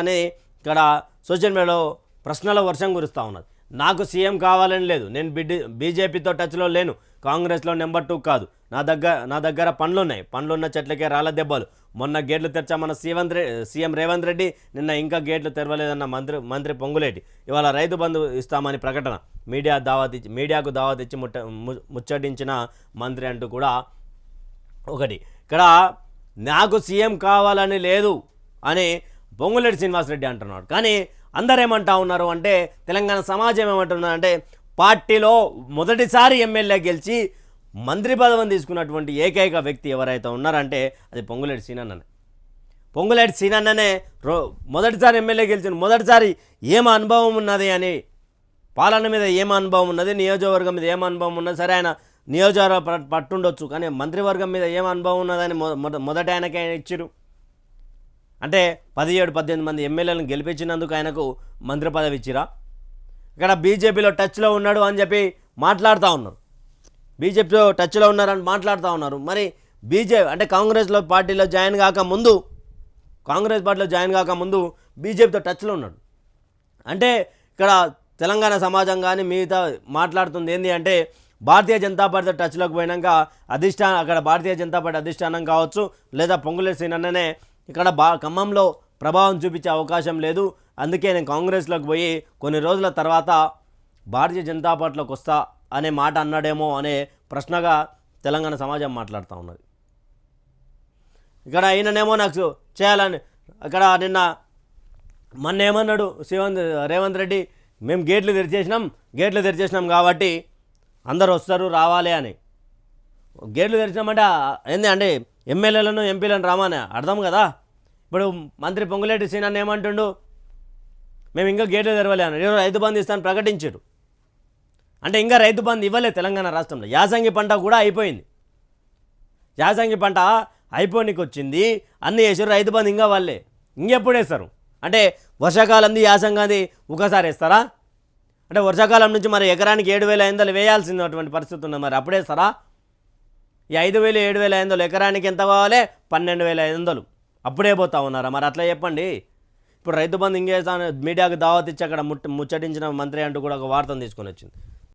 అని ఇక్కడ సోషల్ మీడియాలో ప్రశ్నల వర్షం కురుస్తూ ఉన్నది. నాకు సీఎం కావాలని లేదు. నేను బిడ్డి బీజేపీతో టచ్లో లేను. కాంగ్రెస్లో నెంబర్ టూ కాదు. నా దగ్గర నా దగ్గర పనులు ఉన్నాయి పండ్లు ఉన్న చెట్లకే రాళ్ళ దెబ్బలు. మొన్న గేట్లు తెరచామన్న సీఎం సీఎం రేవంత్ రెడ్డి నిన్న ఇంకా గేట్లు తెరవలేదన్న మంత్రి మంత్రి పొంగులేటి. ఇవాళ రైతు బంధు ఇస్తామని ప్రకటన. మీడియా దావత్ ఇచ్చి మీడియాకు దావత్ ఇచ్చి ముట్ట ముచ్చటించిన మంత్రి అంటూ కూడా ఒకటి. ఇక్కడ నాకు సీఎం కావాలని లేదు అని పొంగులేటి శ్రీనివాసరెడ్డి అంటున్నాడు. కానీ అందరేమంటా ఉన్నారు అంటే తెలంగాణ సమాజం ఏమంటున్నారు అంటే పార్టీలో మొదటిసారి ఎమ్మెల్యే గెలిచి మంత్రి పదవిని తీసుకున్నటువంటి ఏకైక వ్యక్తి ఎవరైతే ఉన్నారంటే అది పొంగులేటి సీనన్ననే. పొంగులేటి సీనన్ననే రో మొదటిసారి ఎమ్మెల్యే గెలిచిన మొదటిసారి ఏం అనుభవం ఉన్నది అని పాలన మీద ఏం అనుభవం ఉన్నది నియోజకవర్గం మీద ఏం అనుభవం ఉన్నది సరే ఆయన నియోజకవర్గ పట్టుండొచ్చు కానీ మంత్రివర్గం మీద ఏం అనుభవం ఉన్నదని మొద మొదట ఆయనకి ఆయన ఇచ్చిరు అంటే పదిహేడు పద్దెనిమిది మంది ఎమ్మెల్యేలను గెలిపించినందుకు ఆయనకు మంత్రి పదవి ఇచ్చిరా? ఇక్కడ బీజేపీలో టచ్లో ఉన్నాడు అని చెప్పి మాట్లాడుతూ ఉన్నారు. బీజేపీలో టచ్లో ఉన్నారని మాట్లాడుతూ ఉన్నారు. మరి బీజేపీ అంటే కాంగ్రెస్లో పార్టీలో జాయిన్ కాక ముందు కాంగ్రెస్ పార్టీలో జాయిన్ కాక ముందు బీజేపీతో టచ్లో ఉన్నాడు. అంటే ఇక్కడ తెలంగాణ సమాజం కానీ మిగతా మాట్లాడుతుంది ఏంటి అంటే భారతీయ జనతా పార్టీ టచ్లోకి పోయినాక అధిష్టానం అక్కడ భారతీయ జనతా పార్టీ అధిష్టానం కావచ్చు లేదా పొంగులేసిన అన్ననే ఇక్కడ బా ఖమ్మంలో ప్రభావం చూపించే అవకాశం లేదు. అందుకే నేను కాంగ్రెస్లోకి పోయి కొన్ని రోజుల తర్వాత భారతీయ జనతా పార్టీలోకి వస్తా అనే మాట అన్నాడేమో అనే ప్రశ్నగా తెలంగాణ సమాజం మాట్లాడుతూ ఉన్నది. ఇక్కడ ఈయననేమో నాకు చేయాలని ఇక్కడ నిన్న మొన్న ఏమన్నాడు శివంత్ రేవంత్ రెడ్డి మేము గేట్లు తెరిచేసినాం గేట్లు తెరిచేసినాం కాబట్టి అందరు వస్తారు రావాలి అని. గేట్లు తెరిచినామంటే ఏంది అంటే ఎమ్మెల్యేలను ఎంపీలను రామానే అర్థం కదా? ఇప్పుడు మంత్రి పొంగులేటి సీనాన్ని ఏమంటుండు? మేము ఇంకా గేట్లు తెరవలేను ఈరోజు రైతు బంధు ఇస్తాను ప్రకటించారు అంటే ఇంకా రైతు బంధు ఇవ్వలే తెలంగాణ రాష్ట్రంలో. యాసంగి పంట కూడా అయిపోయింది. యాసంగి పంట అయిపోనికి వచ్చింది అన్ని వేసారు రైతు బంధు ఇంకా వాళ్ళే. ఇంకెప్పుడు వేస్తారు? అంటే వర్షాకాలంది యాసంగాది ఒకసారి వేస్తారా? అంటే వర్షాకాలం నుంచి మరి ఎకరానికి ఏడు వేల ఐదు వందలు వేయాల్సినటువంటి పరిస్థితి ఉన్నది మరి అప్పుడేస్తారా ఈ ఐదు వేలు ఏడు వేల ఐదు వందలు ఎకరానికి ఎంత కావాలి? పన్నెండు వేల ఐదు వందలు. అప్పుడే పోతా ఉన్నారా? మరి అట్లా చెప్పండి. ఇప్పుడు రైతు బంధు ఇంకేస్తాను మీడియాకు దావత్ ఇచ్చి అక్కడ ముట్ ముచ్చటించిన మంత్రి అంటూ కూడా ఒక వార్తను తీసుకొని వచ్చింది.